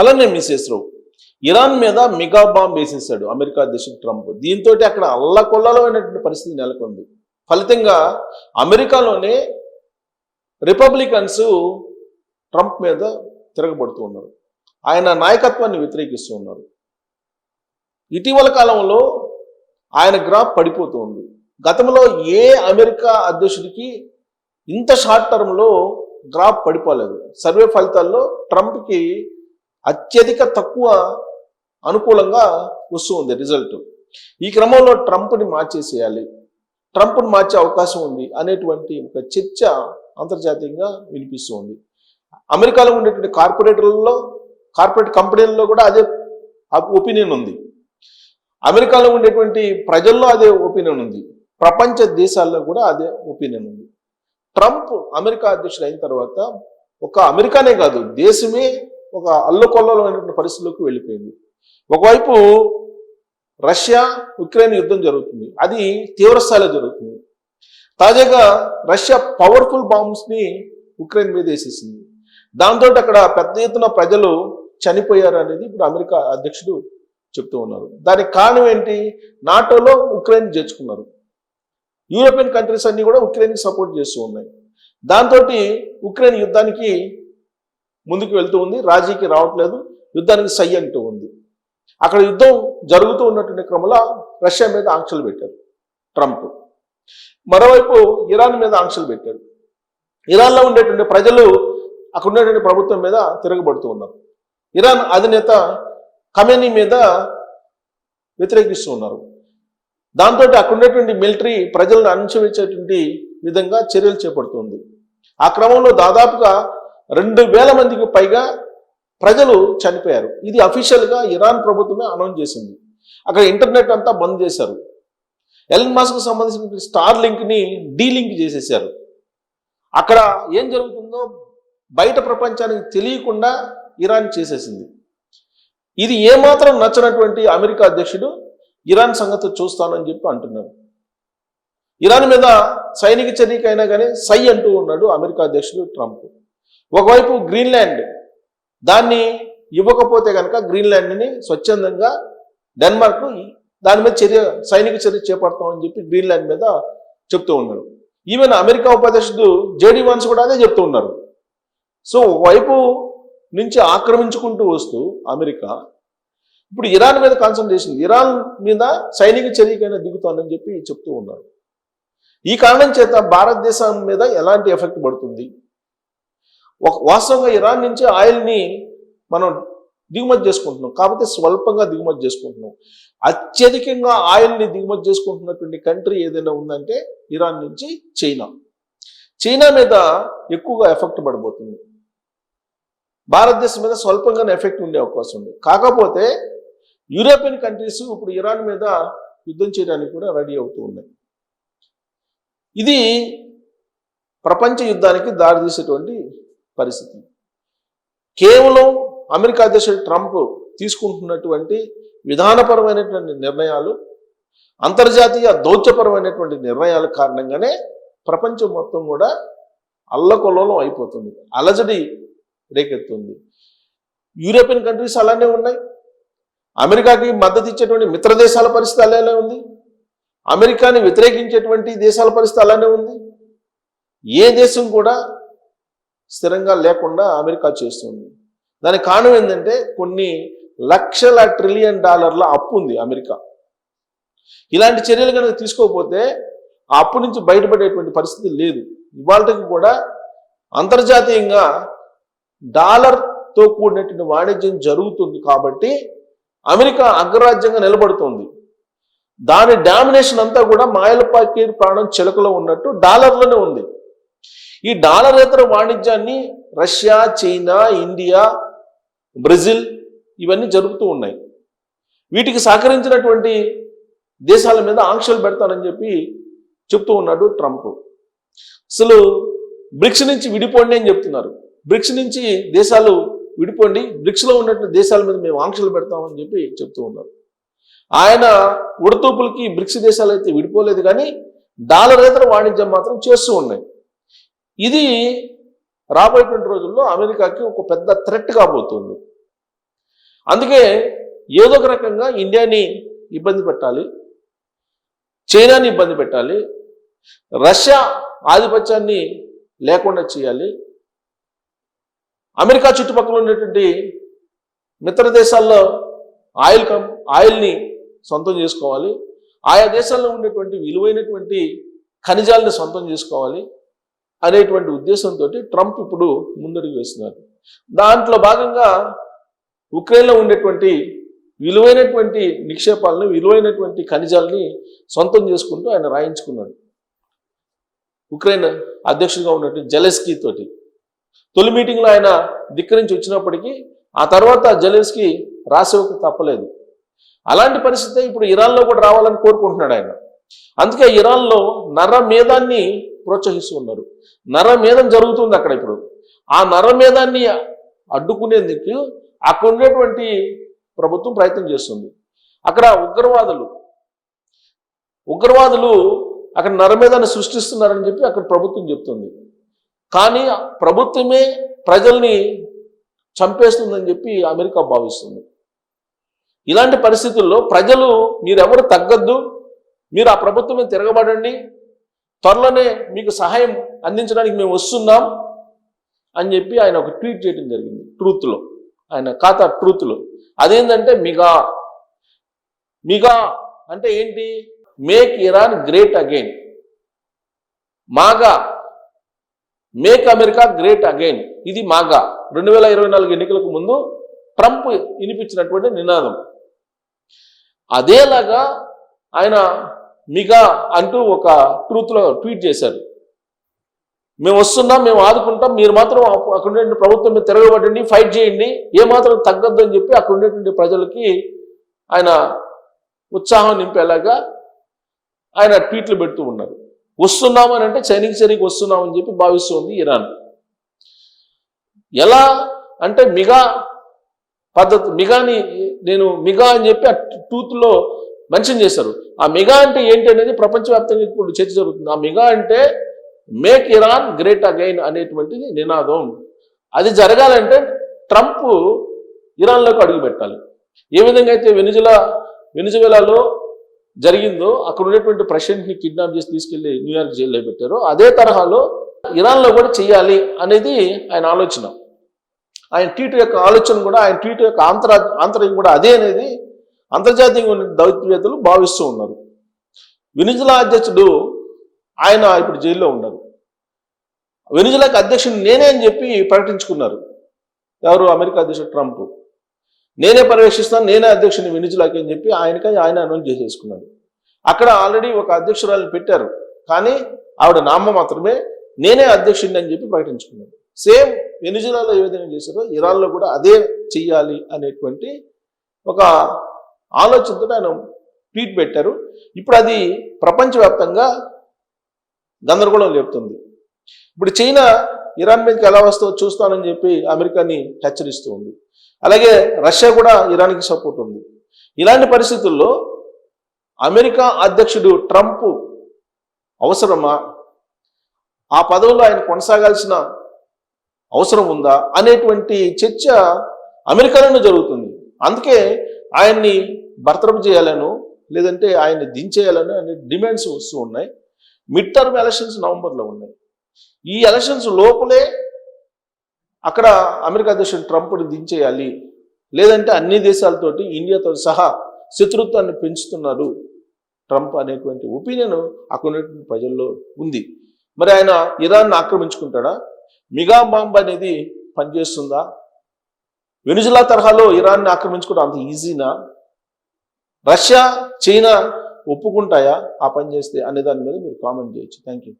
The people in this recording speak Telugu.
అలానే మిసేసరావు ఇరాన్ మీద మెగా బాంబ్ వేసేసాడు అమెరికా అధ్యక్షుడు ట్రంప్. దీంతో అక్కడ అల్లకొల్లమైనటువంటి పరిస్థితి నెలకొంది. ఫలితంగా అమెరికాలోనే రిపబ్లికన్స్ ట్రంప్ మీద తిరగబడుతూ ఉన్నారు. ఆయన నాయకత్వాన్ని వ్యతిరేకిస్తూ ఉన్నారు. ఇటీవల కాలంలో ఆయన గ్రాఫ్ పడిపోతూ ఉంది. గతంలో ఏ అమెరికా అధ్యక్షుడికి ఇంత షార్ట్ టర్మ్లో గ్రాఫ్ పడిపోలేదు. సర్వే ఫలితాల్లో ట్రంప్కి అత్యధిక తక్కువ అనుకూలంగా వస్తూ ఉంది రిజల్ట్. ఈ క్రమంలో ట్రంప్ని మార్చేసేయాలి. ట్రంప్ను మార్చే అవకాశం ఉంది అనేటువంటి ఒక చర్చ అంతర్జాతీయంగా వినిపిస్తూ ఉంది. అమెరికాలో ఉండేటువంటి కార్పొరేటర్లలో కార్పొరేట్ కంపెనీల్లో కూడా అదే ఒపీనియన్ ఉంది. అమెరికాలో ఉండేటువంటి ప్రజల్లో అదే ఒపీనియన్ ఉంది. ప్రపంచ దేశాల్లో కూడా అదే ఒపీనియన్ ఉంది. ట్రంప్ అమెరికా అధ్యక్షుడు అయిన తర్వాత ఒక అమెరికానే కాదు దేశమే ఒక అల్లుకొల్లమైనటువంటి పరిస్థితుల్లోకి వెళ్ళిపోయింది. ఒకవైపు రష్యా ఉక్రెయిన్ యుద్ధం జరుగుతుంది. అది తీవ్రస్థాయిలో జరుగుతుంది. తాజాగా రష్యా పవర్ఫుల్ బాంబ్స్ని ఉక్రెయిన్ మీద వేసేసింది. దాంతో అక్కడ పెద్ద ఎత్తున ప్రజలు చనిపోయారు అనేది ఇప్పుడు అమెరికా అధ్యక్షుడు చెప్తూ ఉన్నారు. దానికి కారణం ఏంటి? నాటోలో ఉక్రెయిన్ చేర్చుకున్నారు యూరోపియన్ కంట్రీస్ అన్నీ కూడా ఉక్రెయిన్కి సపోర్ట్ చేస్తూ ఉన్నాయి. దాంతో ఉక్రెయిన్ యుద్ధానికి ముందుకు వెళ్తూ ఉంది రాజీకి రావట్లేదు యుద్ధానికి సై అంటూ ఉంది. అక్కడ యుద్ధం జరుగుతూ ఉన్నటువంటి క్రమంలో రష్యా మీద ఆంక్షలు పెట్టారు ట్రంప్. మరోవైపు ఇరాన్ మీద ఆంక్షలు పెట్టారు. ఇరాన్లో ఉండేటువంటి ప్రజలు అక్కడ ఉండేటువంటి ప్రభుత్వం మీద తిరగబడుతూ ఉన్నారు. ఇరాన్ అధినేత కమెనీ మీద వ్యతిరేకిస్తూ ఉన్నారు దాంతో అక్కడ ఉండేటువంటి మిలిటరీ ప్రజలను అణచివేసేటువంటి విధంగా చర్యలు చేపడుతుంది ఆ క్రమంలో దాదాపుగా రెండు వేల మందికి పైగా ప్రజలు చనిపోయారు. ఇది అఫీషియల్గా ఇరాన్ ప్రభుత్వమే అనౌన్స్ చేసింది. అక్కడ ఇంటర్నెట్ అంతా బంద్ చేశారు. ఎలన్ మాస్క్ సంబంధించిన స్టార్ లింక్ని డీలింక్ చేసేసారు. అక్కడ ఏం జరుగుతుందో బయట ప్రపంచానికి తెలియకుండా ఇరాన్ చేసేసింది. ఇది ఏమాత్రం నచ్చినటువంటి అమెరికా అధ్యక్షుడు ఇరాన్ సంగతి చూస్తానని చెప్పి అంటున్నారు. ఇరాన్ మీద సైనిక చర్యకైనా కానీ సై అంటూ ఉన్నాడు అమెరికా అధ్యక్షుడు ట్రంప్. ఒకవైపు గ్రీన్లాండ్ దాన్ని ఇవ్వకపోతే కనుక గ్రీన్లాండ్ని స్వచ్ఛందంగా డెన్మార్క్ దాని మీద చర్య సైనిక చర్య చేపడతామని చెప్పి గ్రీన్లాండ్ మీద చెప్తూ ఉన్నారు. ఈవెన్ అమెరికా ఉపాధ్యక్షుడు జేడీ వాన్స్ కూడా అదే చెప్తూ ఉన్నారు. సో ఒకవైపు నుంచి ఆక్రమించుకుంటూ వస్తూ అమెరికా ఇప్పుడు ఇరాన్ మీద కాన్సన్ట్రేషన్ ఇరాన్ మీద సైనిక చర్యకైనా దిగుతానని చెప్పి చెప్తూ ఉన్నారు. ఈ కారణం చేత భారతదేశం మీద ఎలాంటి ఎఫెక్ట్ పడుతుంది? వాస్తవంగా ఇరాన్ నుంచి ఆయిల్ని మనం దిగుమతి చేసుకుంటున్నాం. కాకపోతే స్వల్పంగా దిగుమతి చేసుకుంటున్నాం. అత్యధికంగా ఆయిల్ని దిగుమతి చేసుకుంటున్నటువంటి కంట్రీ ఏదైనా ఉందంటే ఇరాన్ నుంచి చైనా. చైనా మీద ఎక్కువగా ఎఫెక్ట్ పడబోతుంది. భారతదేశం మీద స్వల్పంగానే ఎఫెక్ట్ ఉండే అవకాశం ఉంది. కాకపోతే యూరోపియన్ కంట్రీస్ ఇప్పుడు ఇరాన్ మీద యుద్ధం చేయడానికి కూడా రెడీ అవుతూ ఉన్నాయి. ఇది ప్రపంచ యుద్ధానికి దారితీసేటువంటి పరిస్థితి. కేవలం అమెరికా అధ్యక్షుడు ట్రంప్ తీసుకుంటున్నటువంటి విధానపరమైనటువంటి నిర్ణయాలు అంతర్జాతీయ దౌత్యపరమైనటువంటి నిర్ణయాల కారణంగానే ప్రపంచం మొత్తం కూడా అల్లకొల్లోలం అయిపోతుంది అలజడి రేకెత్తుంది. యూరోపియన్ కంట్రీస్ అలానే ఉన్నాయి. అమెరికాకి మద్దతు ఇచ్చేటువంటి మిత్ర దేశాల పరిస్థితి అలానే ఉంది. అమెరికాని వ్యతిరేకించేటువంటి దేశాల పరిస్థితి అలానే ఉంది. ఏ దేశం కూడా స్థిరంగా లేకుండా అమెరికా చేస్తుంది. దానికి కారణం ఏంటంటే కొన్ని లక్షల ట్రిలియన్ డాలర్ల అప్పు ఉంది అమెరికా. ఇలాంటి చర్యలు కనుక తీసుకోకపోతే ఆ అప్పు నుంచి బయటపడేటువంటి పరిస్థితి లేదు. ఇవాళకి కూడా అంతర్జాతీయంగా డాలర్తో కూడినటువంటి వాణిజ్యం జరుగుతుంది కాబట్టి అమెరికా అగ్రరాజ్యంగా నిలబడుతుంది. దాని డామినేషన్ అంతా కూడా మాయలపాకి ప్రాణం చిలకలో ఉన్నట్టు డాలర్లోనే ఉంది. ఈ డాలరేతర వాణిజ్యాన్ని రష్యా చైనా ఇండియా బ్రెజిల్ ఇవన్నీ జరుగుతూ ఉన్నాయి. వీటికి సహకరించినటువంటి దేశాల మీద ఆంక్షలు పెడతానని చెప్పి చెప్తూ ఉన్నాడు ట్రంప్. అసలు బ్రిక్స్ నుంచి విడిపోండి అని చెప్తున్నారు. బ్రిక్స్ నుంచి దేశాలు విడిపోండి బ్రిక్స్లో ఉన్నటువంటి దేశాల మీద మేము ఆంక్షలు పెడతామని చెప్పి చెప్తూ ఉన్నారు. ఆయన ఉడతూపులకి బ్రిక్స్ దేశాలు అయితే విడిపోలేదు కానీ డాలరేతర వాణిజ్యం మాత్రం చేస్తూ ఉన్నాయి. ఇది రాబోయేటువంటి రోజుల్లో అమెరికాకి ఒక పెద్ద థ్రెట్ కాబోతుంది అందుకే ఏదో ఒక రకంగా ఇండియాని ఇబ్బంది పెట్టాలి చైనాని ఇబ్బంది పెట్టాలి రష్యా ఆధిపత్యాన్ని లేకుండా చేయాలి అమెరికా చుట్టుపక్కల ఉన్నటువంటి మిత్ర దేశాల్లో ఆయిల్ కం ఆయిల్ని సొంతం చేసుకోవాలి ఆయా దేశాల్లో ఉండేటువంటి విలువైనటువంటి ఖనిజాలను సొంతం చేసుకోవాలి అనేటువంటి ఉద్దేశంతో ట్రంప్ ఇప్పుడు ముందడుగు వేస్తున్నారు. దాంట్లో భాగంగా ఉక్రెయిన్లో ఉండేటువంటి విలువైనటువంటి నిక్షేపాలను విలువైనటువంటి ఖనిజాలని సొంతం చేసుకుంటూ ఆయన రాయించుకున్నాడు. ఉక్రెయిన్ అధ్యక్షుడిగా ఉన్నటువంటి జెలెస్కీ తోటి. తొలి మీటింగ్లో ఆయన ధిక్కరించి వచ్చినప్పటికీ ఆ తర్వాత జెలెన్స్కీ రాసేవకు తప్పలేదు. అలాంటి పరిస్థితి ఇప్పుడు ఇరాన్లో కూడా రావాలని కోరుకుంటున్నాడు ఆయన. అందుకే ఇరాన్లో నర మేధాన్ని ప్రోత్సహిస్తూ ఉన్నారు. నరమేధం జరుగుతుంది అక్కడ ఇప్పుడు. ఆ నరమేధాన్ని అడ్డుకునేందుకు అక్కడ ఉండేటువంటి ప్రభుత్వం ప్రయత్నం చేస్తుంది. అక్కడ ఉగ్రవాదులు ఉగ్రవాదులు అక్కడ నరమేధాన్ని సృష్టిస్తున్నారని చెప్పి అక్కడ ప్రభుత్వం చెప్తుంది. కానీ ప్రభుత్వమే ప్రజల్ని చంపేస్తుందని చెప్పి అమెరికా భావిస్తుంది. ఇలాంటి పరిస్థితుల్లో ప్రజలు మీరెవరు తగ్గద్దు మీరు ఆ ప్రభుత్వమే తిరగబడండి త్వరలోనే మీకు సహాయం అందించడానికి మేము వస్తున్నాం అని చెప్పి ఆయన ఒక ట్వీట్ చేయడం జరిగింది ట్రూత్లో. ఆయన ఖాతా ట్రూత్లో. అదేంటంటే మిగా. మిగా అంటే ఏంటి? Make Iran great again. MAGA. Make America great again. ఇది మాగా. రెండు వేల ఇరవై నాలుగు ఎన్నికలకు ముందు ట్రంప్ వినిపించినటువంటి నినాదం. అదేలాగా ఆయన మిగా అంటూ ఒక ట్రూత్లో ట్వీట్ చేశారు. మేము వస్తున్నాం మేము ఆదుకుంటాం మీరు మాత్రం అక్కడ ప్రభుత్వం మీద తిరగబడండి ఫైట్ చేయండి ఏ మాత్రం తగ్గద్దు అని చెప్పి అక్కడ ఉండేటువంటి ప్రజలకి ఆయన ఉత్సాహం నింపేలాగా ఆయన ట్వీట్లు పెడుతూ ఉన్నారు. వస్తున్నామని అంటే చైనీకి చైనీకి వస్తున్నామని చెప్పి భావిస్తుంది ఇరాన్. ఎలా అంటే మిగా పద్ధతి మిగాని నేను మిగా అని చెప్పి ఆ టూత్లో మెన్షన్ చేశారు. ఆ మిగా అంటే ఏంటి అనేది ప్రపంచవ్యాప్తంగా ఇప్పుడు చర్చ జరుగుతుంది. ఆ మిగా అంటే మేక్ ఇరాన్ గ్రేట్ అగైన్ అనేటువంటిది నినాదం. అది జరగాలంటే ట్రంప్ ఇరాన్లోకి అడుగు పెట్టాలి. ఏ విధంగా అయితే వెనుజులా వెనుజువేలాలో జరిగిందో అక్కడ ఉన్నటువంటి ప్రెసిడెంట్ని కిడ్నాప్ చేసి తీసుకెళ్ళి న్యూయార్క్ జైల్లో పెట్టారో అదే తరహాలో ఇరాన్లో కూడా చేయాలి అనేది ఆయన ఆలోచన. ఆయన ట్వీట్ యొక్క ఆలోచన కూడా ఆయన ట్వీట్ యొక్క ఆంతర ఆంతర్యం కూడా అదే అనేది అంతర్జాతీయంగా ఉన్న దౌత్యవేత్తలు భావిస్తూ ఉన్నారు. వెనిజులా అధ్యక్షుడు ఆయన ఇప్పుడు జైల్లో ఉన్నారు. వెనిజులాకి అధ్యక్షుడు నేనే అని చెప్పి ప్రకటించుకున్నారు. ఎవరు? అమెరికా అధ్యక్షుడు ట్రంప్. నేనే పర్యవేక్షిస్తాను నేనే అధ్యక్షుని వెనిజులాకి అని చెప్పి ఆయనకై ఆయన అనౌన్స్ చేసేసుకున్నారు. అక్కడ ఆల్రెడీ ఒక అధ్యక్షురాలు పెట్టారు. కానీ ఆవిడ నామ మాత్రమే నేనే అధ్యక్షుడిని అని చెప్పి ప్రకటించుకున్నారు. సేమ్ వెనిజులాలో ఏ విధంగా చేశారో ఇరాన్లో కూడా అదే చెయ్యాలి అనేటువంటి ఒక ఆలోచనతో ఆయన ట్వీట్ పెట్టారు. ఇప్పుడు అది ప్రపంచవ్యాప్తంగా గందరగోళం లేపుతుంది. ఇప్పుడు చైనా ఇరాన్ మీదకి ఎలా వస్తుందో చూస్తానని చెప్పి అమెరికాని హెచ్చరిస్తూ ఉంది. అలాగే రష్యా కూడా ఇరాన్కి సపోర్ట్ ఉంది. ఇలాంటి పరిస్థితుల్లో అమెరికా అధ్యక్షుడు ట్రంప్ అవసరమా? ఆ పదవిలో ఆయన కొనసాగాల్సిన అవసరం ఉందా? అనేటువంటి చర్చ అమెరికాలోనే జరుగుతుంది. అందుకే ఆయన్ని బర్తరఫ్ చేయాలను లేదంటే ఆయన్ని దించేయాలని అనే డిమాండ్స్ వస్తూ ఉన్నాయి. మిడ్ టర్మ్ ఎలక్షన్స్ నవంబర్లో ఉన్నాయి. ఈ ఎలక్షన్స్ లోపలే అక్కడ అమెరికా అధ్యక్షుడు ట్రంప్ని దించేయాలి. లేదంటే అన్ని దేశాలతోటి ఇండియాతో సహా శత్రుత్వాన్ని పెంచుతున్నారు ట్రంప్ అనేటువంటి ఒపీనియన్ అక్కడ ప్రజల్లో ఉంది. మరి ఆయన ఇరాన్ని ఆక్రమించుకుంటాడా? మిగా బాంబ్ అనేది పనిచేస్తుందా? వెనుజులా తరహాలో ఇరాన్ని ఆక్రమించుకోవడం అంత ఈజీనా? రష్యా చైనా ఒప్పుకుంటాయా ఆ పని చేస్తే అనే దాని మీద మీరు కామెంట్ చేయొచ్చు. Thank you